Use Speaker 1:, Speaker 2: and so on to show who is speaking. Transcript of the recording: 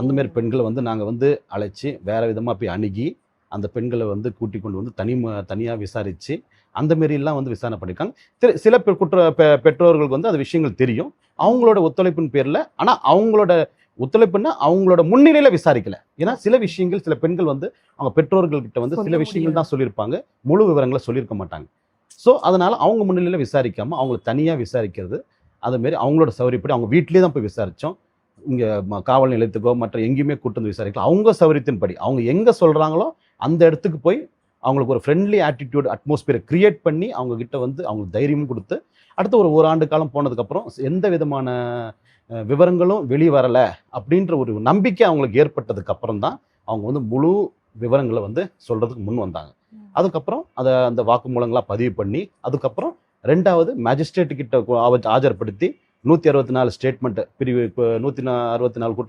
Speaker 1: அந்த மாதிரி பெண்களை வந்து நாங்கள் வந்து அழைச்சி வேற விதமாக போய் அணுகி அந்த பெண்களை வந்து கூட்டி கொண்டு வந்து தனி தனியாக விசாரித்து அந்த மாரிலாம் வந்து விசாரணை பண்ணியிருக்காங்க சில- குற்ற பெற்றோர்களுக்கு வந்து அது விஷயங்கள் தெரியும். அவங்களோட ஒத்துழைப்பின் பேரில் ஆனால் அவங்களோட ஒத்துழைப்புன்னா அவங்களோட முன்னிலையில் விசாரிக்கல. ஏன்னா சில விஷயங்கள் சில பெண்கள் வந்து அவங்க பெற்றோர்கள்கிட்ட வந்து சில விஷயங்கள் தான் சொல்லியிருப்பாங்க. முழு விவரங்களை சொல்லியிருக்க மாட்டாங்க. ஸோ அதனால அவங்க முன்னிலையில் விசாரிக்காம அவங்கள தனியாக விசாரிக்கிறது அது மாரி அவங்களோட சௌகரியப்படி அவங்க வீட்லேயே தான் போய் விசாரித்தோம் இங்கே காவல் நிலையத்துக்கோ மற்ற எங்கேயுமே கூட்டு வந்து விசாரிக்கலாம் அவங்க சௌகரியத்தின்படி அவங்க எங்கே சொல்கிறாங்களோ அந்த இடத்துக்கு போய் அவங்களுக்கு ஒரு ஃப்ரெண்ட்லி ஆட்டிடியூட் அட்மாஸ்பியரை கிரியேட் பண்ணி அவங்க கிட்ட வந்து அவங்களுக்கு தைரியமும் கொடுத்து அடுத்து ஒரு ஒரு ஆண்டு காலம் போனதுக்கப்புறம் எந்த விதமான விவரங்களும் வெளியே வரலை அப்படின்ற ஒரு நம்பிக்கை அவங்களுக்கு ஏற்பட்டதுக்கு அப்புறம் தான் அவங்க வந்து முழு விவரங்களை வந்து சொல்றதுக்கு முன் வந்தாங்க. அதுக்கப்புறம் அதை அந்த வாக்குமூலங்களாக பதிவு பண்ணி அதுக்கப்புறம் ரெண்டாவது மேஜிஸ்ட்ரேட் கிட்ட ஆஜர்படுத்தி நூற்றி அறுபத்தி நாலு ஸ்டேட்மெண்ட் பிரிவு இப்போ நூற்றி அறுபத்தி நாலு குற்ற